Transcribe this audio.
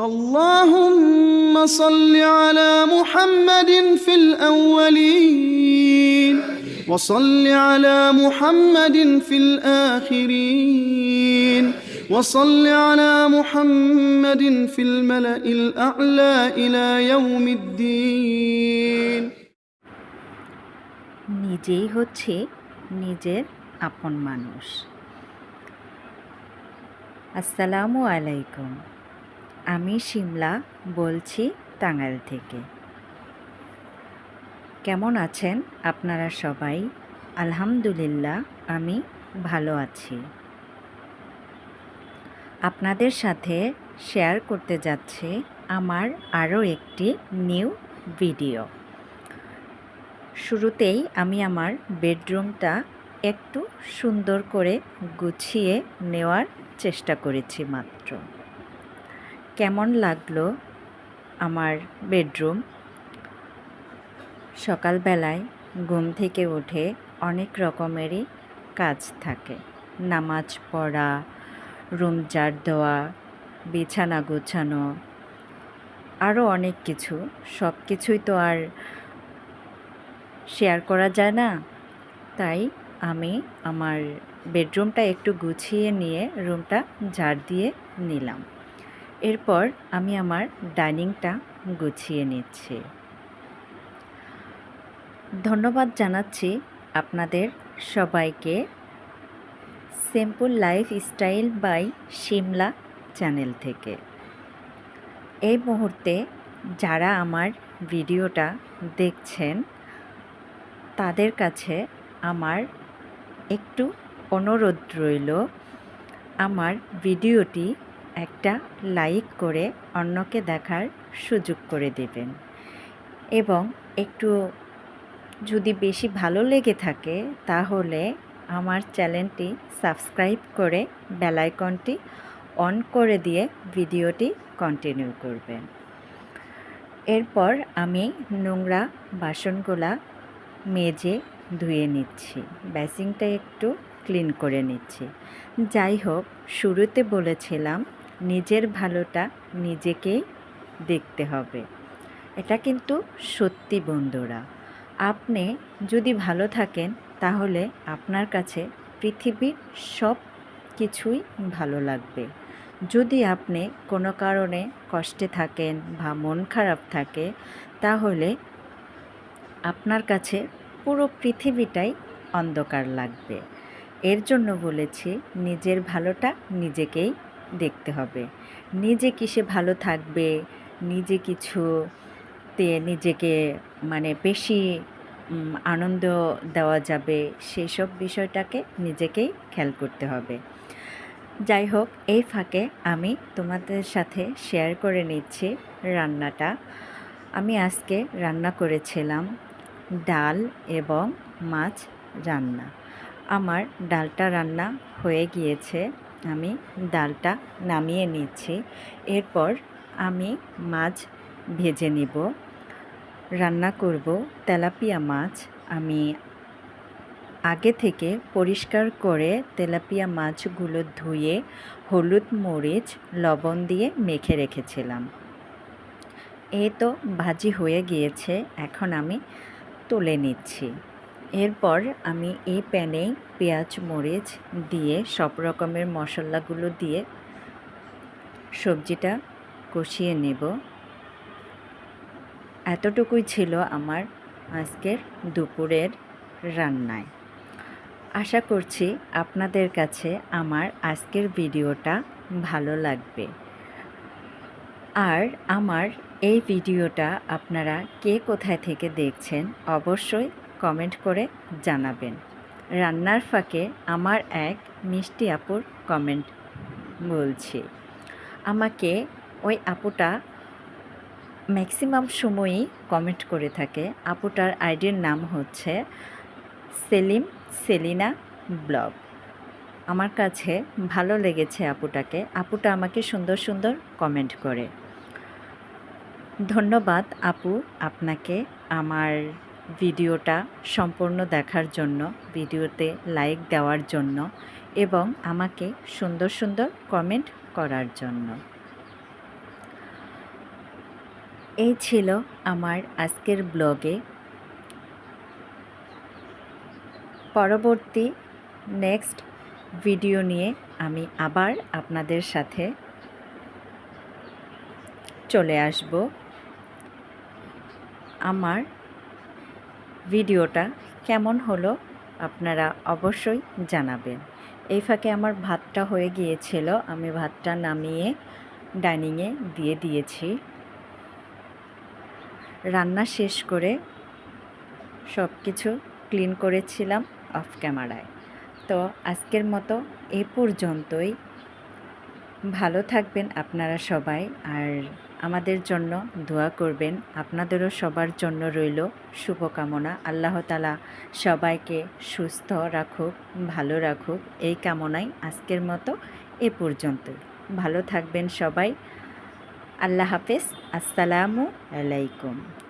اللهم صل على محمد في الأولين وصل على محمد في الآخرين وصل على محمد في الملأ الأعلى إلى يوم الدين নিজেই হচ্ছে নিজের আপন মানুষ আসসালামু আলাইকুম আমি শিমলা বলছি টাঙ্গাইল থেকে। কেমন আছেন আপনারা সবাই? আলহামদুলিল্লাহ, আমি ভালো আছি। আপনাদের সাথে শেয়ার করতে যাচ্ছি আমার আরও একটি নিউ ভিডিও। শুরুতেই আমি আমার বেডরুমটা একটু সুন্দর করে গুছিয়ে নেওয়ার চেষ্টা করেছি মাত্র। কেমন লাগল আমার বেডরুম? সকালবেলায় ঘুম থেকে উঠে অনেক রকমেরই কাজ থাকে। নামাজ পড়া, রুম ঝাড় দেওয়া, বিছানা গোছানো আরও অনেক কিছু। সব কিছুই তো আর শেয়ার করা যায় না। তাই আমি আমার বেডরুমটা একটু গুছিয়ে নিয়ে রুমটা ঝাড় দিয়ে নিলাম। এরপর আমি আমার ডাইনিংটা গুছিয়ে নিচ্ছি। ধন্যবাদ জানাচ্ছি আপনাদের সবাইকে। Simple lifestyle by Shimla channel থেকে। এই মুহূর্তে যারা আমার ভিডিওটা দেখছেন, তাদের কাছে আমার একটু অনুরোধ রইল, আমার ভিডিওটি একটা লাইক করে অন্যকে দেখার সুযোগ করে দেবেন। এবং একটু যদি বেশি ভালো লেগে থাকে, তাহলে আমার চ্যানেলটি সাবস্ক্রাইব করে বেলাইকনটি অন করে দিয়ে ভিডিওটি কন্টিনিউ করবেন। এরপর আমি নোংরা বাসনগুলা মেজে ধুয়ে নিচ্ছি। বেসিংটা একটু ক্লিন করে নিচ্ছি। যাই হোক, শুরুতে বলেছিলাম নিজের ভালোটা নিজেকেই দেখতে হবে। এটা কিন্তু সত্যি বন্ধুরা। আপনি যদি ভালো থাকেন, তাহলে আপনার কাছে পৃথিবীর সব কিছুই ভালো লাগবে। যদি আপনি কোনো কারণে কষ্টে থাকেন বা মন খারাপ থাকে, তাহলে আপনার কাছে পুরো পৃথিবীটাই অন্ধকার লাগবে। এর জন্য বলেছি, নিজের ভালোটা নিজেকেই দেখতে হবে। নিজে কিসে ভালো থাকবে? নিজে কিছুতে নিজেকে মানে বেশি আনন্দ দেওয়া যাবে। সেই সব বিষয়টাকে নিজেকেই খেয়াল করতে হবে। যাই হোক, এই ফাঁকে আমি তোমাদের সাথে শেয়ার করে নিচ্ছি রান্নাটা। আমি আজকে রান্না করেছিলাম ডাল এবং মাছ রান্না। আমার ডালটা রান্না হয়ে গিয়েছে। আমি ডালটা নামিয়ে নিচ্ছি। এরপর আমি মাছ ভেজে নিব। রান্না করব তেলাপিয়া মাছ। আমি আগে থেকে পরিষ্কার করে তেলাপিয়া মাছগুলো ধুয়ে হলুদ, মরিচ, লবণ দিয়ে মেখে রেখেছিলাম। এই তো ভাজি হয়ে গিয়েছে। এখন আমি তুলে নিচ্ছি। এরপর আমি এই প্যানে পেঁয়াজ, মরিচ দিয়ে সব রকমের মশলাগুলো দিয়ে সবজিটা কষিয়ে নেব। এতটুকুই ছিল আমার আজকের দুপুরের রান্নায়। আশা করছি আপনাদের কাছে আমার আজকের ভিডিওটা ভালো লাগবে। আর আমার এই ভিডিওটা আপনারা কে কোথায় থেকে দেখছেন অবশ্যই কমেন্ট করে জানাবেন। রান্নার ফাঁকে আমার এক মিষ্টি আপুর কমেন্ট বলছি, আমাকে ওই আপুটা ম্যাক্সিমাম সময়ই কমেন্ট করে থাকে। আপুটার আইডির নাম হচ্ছে সেলিম সেলিনা ব্লগ। আমার কাছে ভালো লেগেছে আপুটাকে। আপুটা আমাকে সুন্দর সুন্দর কমেন্ট করে। ধন্যবাদ আপু, আপনাকে আমার ভিডিওটা সম্পূর্ণ দেখার জন্য, ভিডিওতে লাইক দেওয়ার জন্য এবং আমাকে সুন্দর সুন্দর কমেন্ট করার জন্য। এই ছিল আমার আজকের ব্লগে পরবর্তী নেক্সট ভিডিও নিয়ে আমি আবার আপনাদের সাথে চলে আসব। আমার ভিডিওটা কেমন হলো আপনারা অবশ্যই জানাবেন। এই ফাঁকে আমার ভাতটা হয়ে গিয়েছিল, আমি ভাতটা নামিয়ে ডাইনিংয়ে দিয়ে দিয়েছি। রান্না শেষ করে সব কিছু ক্লিন করেছিলাম অফ ক্যামেরায়। তো আজকের মতো এ পর্যন্তই। ভালো থাকবেন আপনারা সবাই, আর আমাদের জন্য দোয়া করবেন। আপনাদেরও সবার জন্য রইল শুভকামনা। আল্লাহ তালা সবাইকে সুস্থ রাখুক, ভালো রাখুক। এই কামনাই আজকের মতো এ পর্যন্ত ভালো থাকবেন সবাই। আল্লাহ হাফেজ। আসসালামু আলাইকুম।